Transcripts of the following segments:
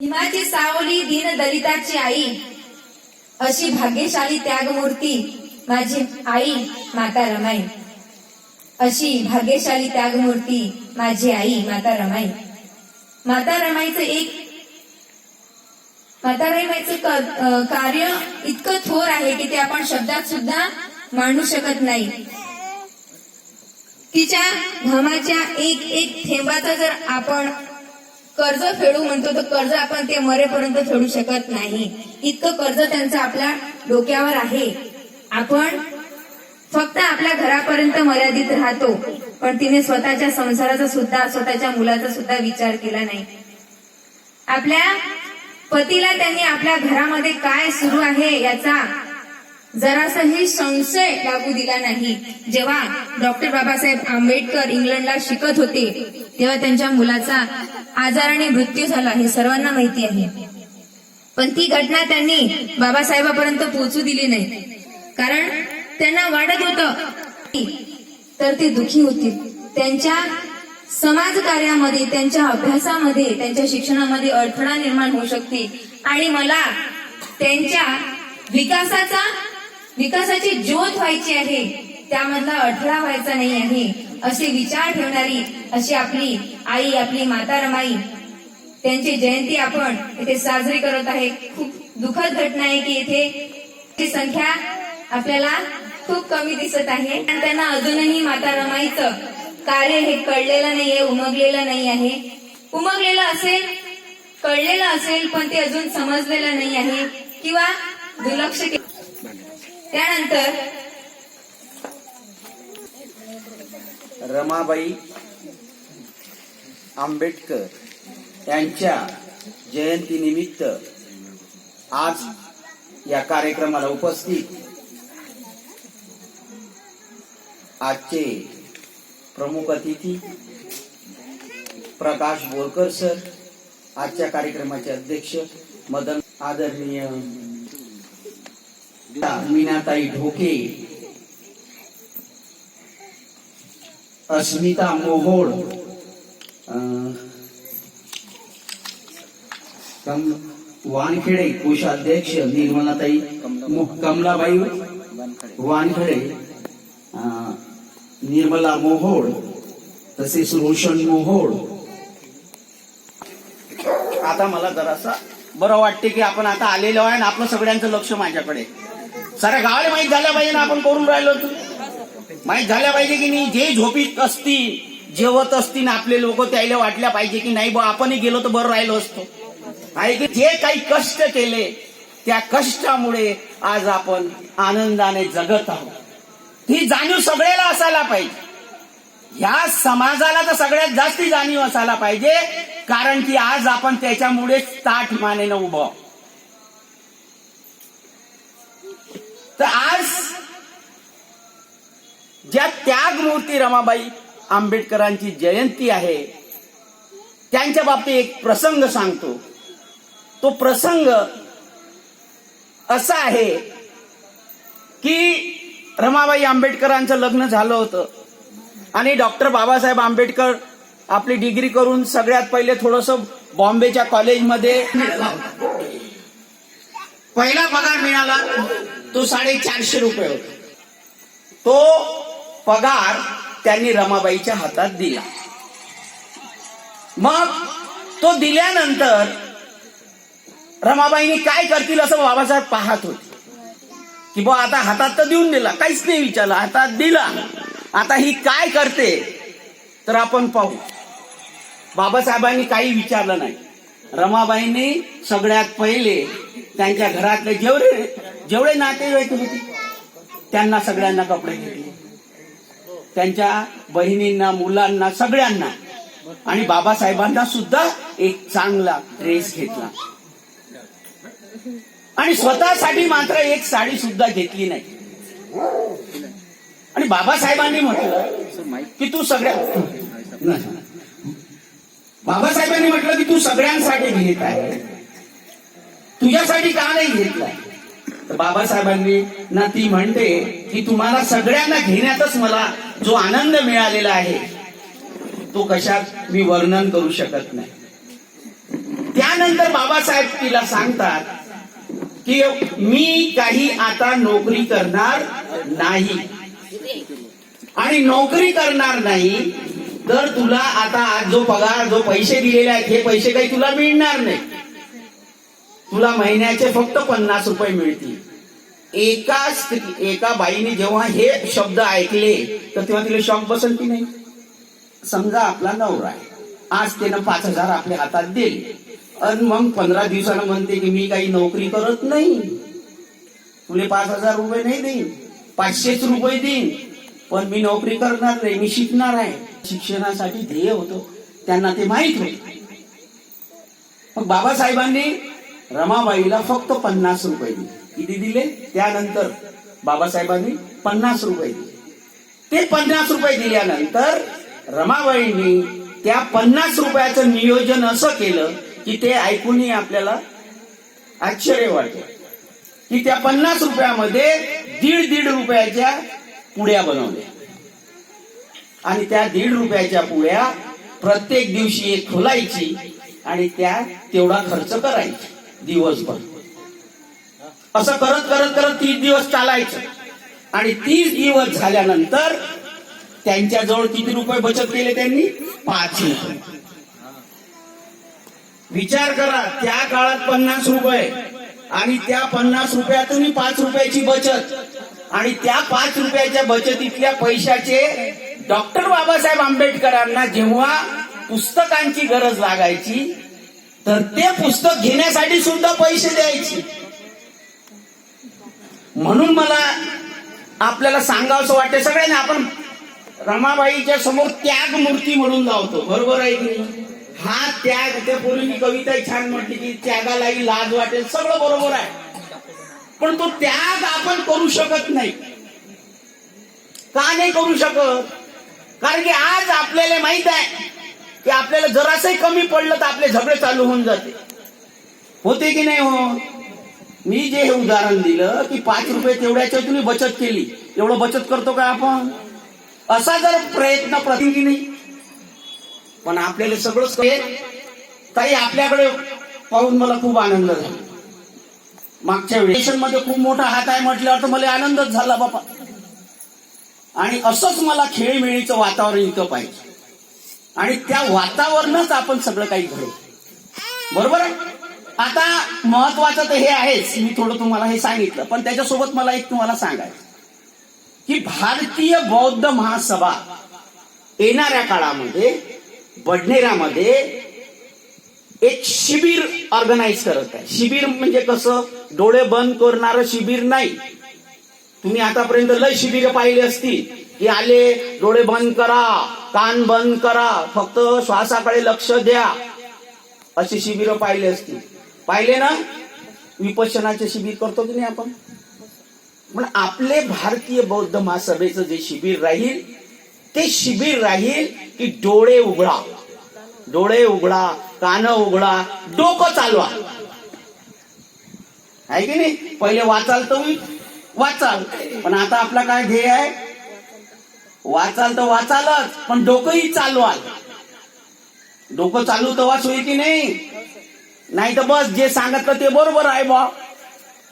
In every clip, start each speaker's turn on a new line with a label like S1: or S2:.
S1: हिमाची सावली दीन दलिताची आई. अशी भाग्यशाली त्यागमूर्ती माझी आई माता रमाई. अशी भाग्यशाली त्यागमूर्ती माझी आई माता रमाई. माता रमाईचं एक माता रमाईचं कार्य इतकं थोर आहे की ते आपण शब्दात सुद्धा मांडू शकत नाही. तिच्या घामाच्या एक एक थेंबाचा जर आपण कर्ज फेडू म्हणतो तर कर्ज आपण ते मरेपर्यंत फेडू शकत नाही. इतकं कर्ज त्यांचं आपल्या डोक्यावर आहे. आपण फक्त आपल्या घरापर्यंत मर्यादित राहतो. पण तिने स्वतःच्या संसाराचा सुद्धा स्वतःच्या मुलाचा सुद्धा विचार केला नाही. आपल्या पतीला त्यांनी आपल्या घरामध्ये काय सुरू आहे याचा जरासाही संशय लागू दिला नाही. जेव्हा डॉक्टर बाबासाहेब आंबेडकर इंग्लंडला शिकत होते तेव्हा त्यांच्या मुलाचा आजाराने मृत्यू झाला हे सर्वांना माहिती आहे. पण ती घटना त्यांनी बाबासाहेबापर्यंत पोहोचू दिली नाही. कारण त्यांना वाटत होतं तर ते दुखी होतील. त्यांच्या समाज कार्यामध्ये त्यांच्या अभ्यासामध्ये त्यांच्या शिक्षणामध्ये अडथळा निर्माण होऊ शकते. आणि मला त्यांच्या विकासाचा विकासाची ज्योत व्हायची आहे त्यामधला अडथळा व्हायचा नाही आहे असे विचार ठेवणारी अशी आपली आई आपली माता रमाई त्यांची जयंती आपण इथे साजरी करत आहे. खूप दुःखद घटना आहे की इथे संख्या आपल्याला खूप कमी दिसत आहे. आणि त्यांना अजूनही माता रमाईचं कार्य हे कळलेलं नाहीये उमगलेलं नाही आहे. उमगलेलं असेल कळलेलं असेल पण ते अजून समजलेलं नाही आहे. किंवा दुर्लक्ष के- त्यानंतर
S2: रमाबाई आंबेडकर यांच्या जयंतीनिमित्त आज या कार्यक्रमाला उपस्थित आजचे प्रमुख अतिथी प्रकाश बोरकर सर आजच्या कार्यक्रमाचे अध्यक्ष मदन आदरणीय मीनाताई ढोके अस्मिता मोहोळ कम वानखेडे कोषाध्यक्ष निर्मलाताई कमलाबाई वानखेडे अं, निर्मला मोहोळ तसेच रोशन मोहोळ. आता मला जरासा बरं वाटते की आपण आता आलेलो आहे आणि आपलं सगळ्यांचं लक्ष माझ्याकडे साऱ्या गावाला माहीत झाल्या पाहिजे ना आपण करून राहिलो होतो माहीत झाल्या पाहिजे की नाही? जे झोपीत असतील जेवत असतील आपले लोक त्याला वाटल्या पाहिजे की नाही बा आपणही गेलो तर बरं राहिलो असतो. आहे की जे काही कष्ट केले त्या कष्टामुळे आज आपण आनंदाने जगत आहोत. ही जाणीव सगळ्याला असायला पाहिजे. ह्या समाजाला तर सगळ्यात जास्ती जाणीव असायला पाहिजे कारण की आज आपण त्याच्यामुळेच ताठ मानेनं उभं तर आज ज्या त्यागमूर्ती रमाबाई आंबेडकरांची जयंती आहे त्यांच्या बाबतीत एक प्रसंग सांगतो. तो प्रसंग असा आहे की रमाबाई आंबेडकरांचं लग्न झालं होतं आणि डॉक्टर बाबासाहेब आंबेडकर आपली डिग्री करून सगळ्यात पहिले थोडस बॉम्बेच्या कॉलेजमध्ये पहिला पगार मिळाला तो साडेचारशे रुपये होता. तो पगार त्यांनी रमाबाईच्या हातात दिला. मग तो दिल्यानंतर रमाबाईने काय करतील असं बाबासाहेब पाहत होते. की बा आता हातात तर देऊन दिला काहीच नाही विचारलं हातात दिला. आता ही काय करते तर आपण पाहू. बाबासाहेबांनी काही विचारलं नाही. रमाबाईंनी सगळ्यात पहिले त्यांच्या घरातले जेवढे जेवढे नातेवाईक होते त्यांना सगळ्यांना कपडे घेतले. त्यांच्या बहिणींना मुलांना सगळ्यांना. आणि बाबासाहेबांना सुद्धा एक चांगला ड्रेस घेतला. आणि स्वतःसाठी मात्र एक साडी सुद्धा घेतली नाही. आणि बाबासाहेबांनी म्हटलं की तू सगळ्या बाबासाहेबांनी म्हटलं की तू सगळ्यांसाठी घेत आहे. तुझ्यासाठी का नाही घेतलाय तर बाबासाहेबांनी ना ती म्हणते की तुम्हाला सगळ्यांना घेण्यातच मला जो आनंद मिळालेला आहे तो कशात मी वर्णन करू शकत नाही. त्यानंतर बाबासाहेब तिला सांगतात की मी काही आता नोकरी करणार नाही. आणि नोकरी करणार नाही तर तुला आता आज जो पगार जो पैसे दिलेले आहेत हे पैसे काही तुला मिळणार नाही. तुला महिन्याचे फक्त पन्नास रुपये मिळतील. एका स्त्री- एका बाईने जेव्हा हे शब्द ऐकले तर तेव्हा तिला शॉक बसल की नाही? समजा आपला नवरा आहे. आज त्यानं पाच हजार आपल्या हातात देईल आणि मग पंधरा दिवसानं म्हणते की मी काही नोकरी करत नाही. तुले पाच हजार रुपये नाही देईन. पाचशेच रुपये देईन. पण मी नोकरी करणार नाही मी शिकणार आहे. शिक्षणासाठी ध्येय होतो. त्यांना ते माहीत होईल मग बाबासाहेबांनी रमाबाईला फक्त पन्नास रुपये दिले. किती दिले? त्यानंतर बाबासाहेबांनी पन्नास रुपये दिले. ते पन्नास रुपये दिल्यानंतर रमाबाईंनी त्या पन्नास रुपयाचं नियोजन असं केलं की ते ऐकूनही आपल्याला आश्चर्य वाटलं. की त्या पन्नास रुपयामध्ये दीड दीड रुपयाच्या पुड्या बनवल्या. आणि त्या दीड रुपयाच्या पुड्या प्रत्येक दिवशी एक खोलायची आणि त्या तेवढा खर्च करायची. दिवसभर. असं करत करत करत तीस दिवस चालायचं. आणि तीस दिवस झाल्यानंतर त्यांच्याजवळ किती रुपये बचत केले त्यांनी? पाच रुपये. विचार करा त्या काळात पन्नास रुपये आणि त्या पन्नास रुपयातून पाच रुपयाची बचत. आणि त्या पाच रुपयाच्या बचतीतल्या पैशाचे डॉक्टर बाबासाहेब आंबेडकरांना जेव्हा पुस्तकांची गरज लागायची तर ते पुस्तक घेण्यासाठी सुद्धा पैसे द्यायचे. म्हणून मला आपल्याला सांगावं वाटते सगळ्यांना आपण रमाबाईच्या समोर त्याग मूर्ती म्हणून लावतो. बरोबर आहे की हा त्याग त्या पूर्वी कविता छान म्हटली की त्यागालाही लाज वाटेल. सगळं बरोबर आहे. पण तो त्याग आपण करू शकत नाही. का नाही करू शकत? कारण की आज आपल्याला माहीत आहे की आपल्याला जरासही कमी पडलं तर आपले झगडे चालू होऊन जाते. होते की नाही हो? मी जे हे उदाहरण दिलं की पाच रुपये तेवढ्याच्या तुम्ही बचत केली. एवढं बचत करतो का आपण? असा जर प्रयत्न प्रति की नाही. पण आपल्याला सगळंच ताई आपल्याकडे पाहून मला खूप आनंद झाला. मागच्या वेळेस मध्ये खूप मोठा हात आहे म्हटल्यावर तर मला आनंदच झाला बापा आणि असंच मला खेळमेळीचं वातावरण इथं पाहिजे. आणि त्या वातावरणच आपण सगळं काही घडवतो बरोबर आहे? आता महत्वाचं तर हे आहेच. मी थोडं तुम्हाला हे सांगितलं. पण त्याच्यासोबत मला एक तुम्हाला सांगायचं. की भारतीय बौद्ध महासभा येणाऱ्या काळामध्ये बडनेरामध्ये एक शिबिर ऑर्गनाईज करत आहे. शिबिर म्हणजे कसं? डोळे बंद करणारं शिबिर नाही. तुम्ही आतापर्यंत लय शिबिर पाहिली असतील. की आले डोळे बंद करा. कान बंद करा. फक्त श्वासाकडे लक्ष द्या. अशी शिबिरं पाहिले असतील पाहिले ना? विपशनाचे शिबिर करतो की नाही आपण? पण आपले भारतीय बौद्ध महासभेचं जे शिबिर राहील ते शिबिर राहील की डोळे उघडा. डोळे उघडा कान उघडा डोकं चालवा. आहे की नाही? पहिले वाचाल तुम्ही? वाचाल. पण आता आपला काय ध्येय आहे? वाचाल तर वाचालच पण डोकंही चालवाल. डोकं चालू तर वाच होई की नाही? नाही तर बस जे सांगितलं ते बरोबर आहे बा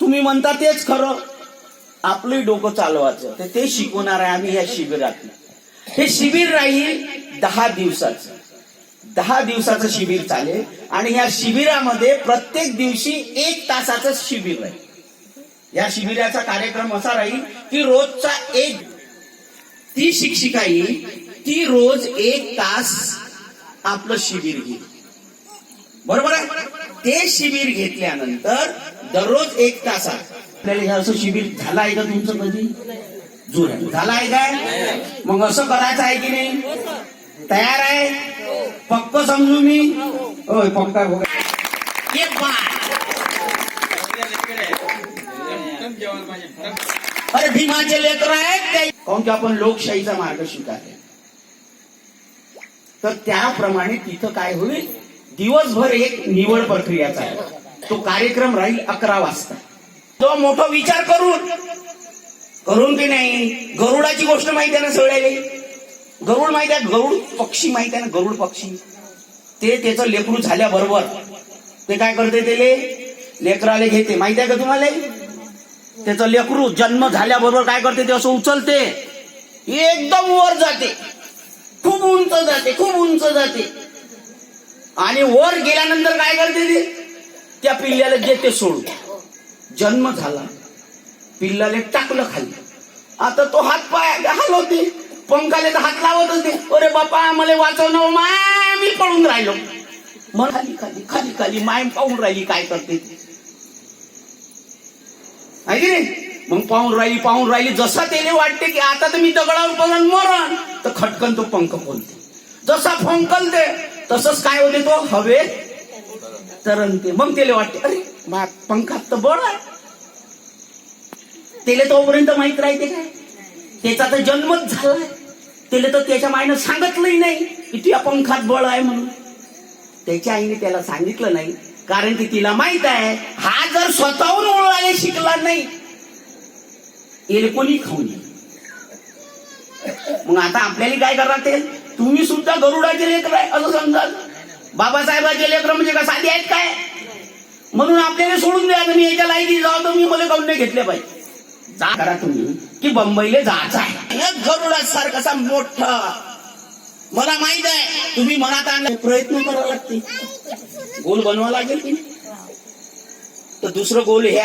S2: तुम्ही म्हणता तेच खरं. आपलंही डोकं चालवायचं. तर ते शिकवणार आहे आम्ही या शिबिरात हे शिबिर राहील दहा दिवसाचं. दहा दिवसाचं शिबिर चालेल. आणि या शिबिरामध्ये प्रत्येक दिवशी एक तासाचं शिबिर राहील. या शिबिराचा कार्यक्रम असा राहील की रोजचा एक ती शिक्षिका येईल ती रोज एक तास आपलं शिबिर घेईल. बरोबर आहे? ते शिबिर घेतल्यानंतर दररोज एक तासात आपल्याला हे असं शिबिर झालं आहे का तुमचं कधी? जुर झालं आहे काय? मग असं करायचं आहे की नाही? तयार आहे? पक्क समजू मी? होय पक्का ये अरे भीमाचे लेकर आहेत ते काऊन की आपण लोकशाहीचा मार्ग स्वीकारले. तर त्याप्रमाणे तिथं काय होईल? दिवसभर एक निवड प्रक्रियाचा आहे तो कार्यक्रम राहील अकरा वाजता. तो मोठा विचार करून. करून की नाही? गरुडाची गोष्ट माहिती आहे ना सगळ्याला? गरुड माहिती आहे गरुड पक्षी माहिती आहे ना गरुड पक्षी. ते त्याचं लेकरू झाल्याबरोबर ते काय करते त्याले? लेकराले घेते. माहिती आहे का तुम्हाला? त्याचं लेकरू जन्म झाल्याबरोबर काय करते? ते असं उचलते. एकदम वर जाते. खूप उंच जाते खूप उंच जाते. आणि वर गेल्यानंतर काय करते ते? त्या पिल्ल्याला देते सोडून. जन्म झाला. पिल्लाले टाकलं खाली. आता तो हात पाय हलवते पंखाले तर हात लावत होते. अरे बापा मला वाचवणं हो, माय मी पळून राहिलो. मग खाली खाली खाली खाली माय पाहून राहिली काय करते ती. आहे की नाही? मग पाहून राहिली पाहून राहिली. जसा त्याने वाटते की आता तर मी दगडावर पडून मरण. तर खटकन तो पंख खोलते जसा फंकलते तसंच काय होते तो? हवे तरंगते. मग त्याला वाटते अरे पंखात तर बळ आहे. त्याला तोपर्यंत माहीत राहते काय? त्याचा तर जन्मच झालाय. त्याला तर त्याच्या मायनं सांगितलंही नाही की तुझ्या पंखात बळ आहे म्हणून. त्याच्या आईने त्याला सांगितलं नाही. कारण की तिला माहीत आहे हा जर स्वतःहून ओळखायला शिकला नाही एरकोणी खाऊन मग आता आपल्याला काय करा ते? तुम्ही सुद्धा गरुडाचे लेकर आहे असं समजा बाबासाहेबाचे लेकर म्हणजे का साधी आहेत काय? म्हणून आपल्याला सोडून द्या मी याच्या लायकी जाऊ तर मी मला काऊन नाही घेतले पाहिजे. जा करा तुम्ही की बंबईला जायचं आहे. गरुडा सारखासा मोठा मला माहीत आहे. तुम्ही मनात आणले. प्रयत्न करावा लागते गोल बनवा लागेल की तर दुसरं गोल हे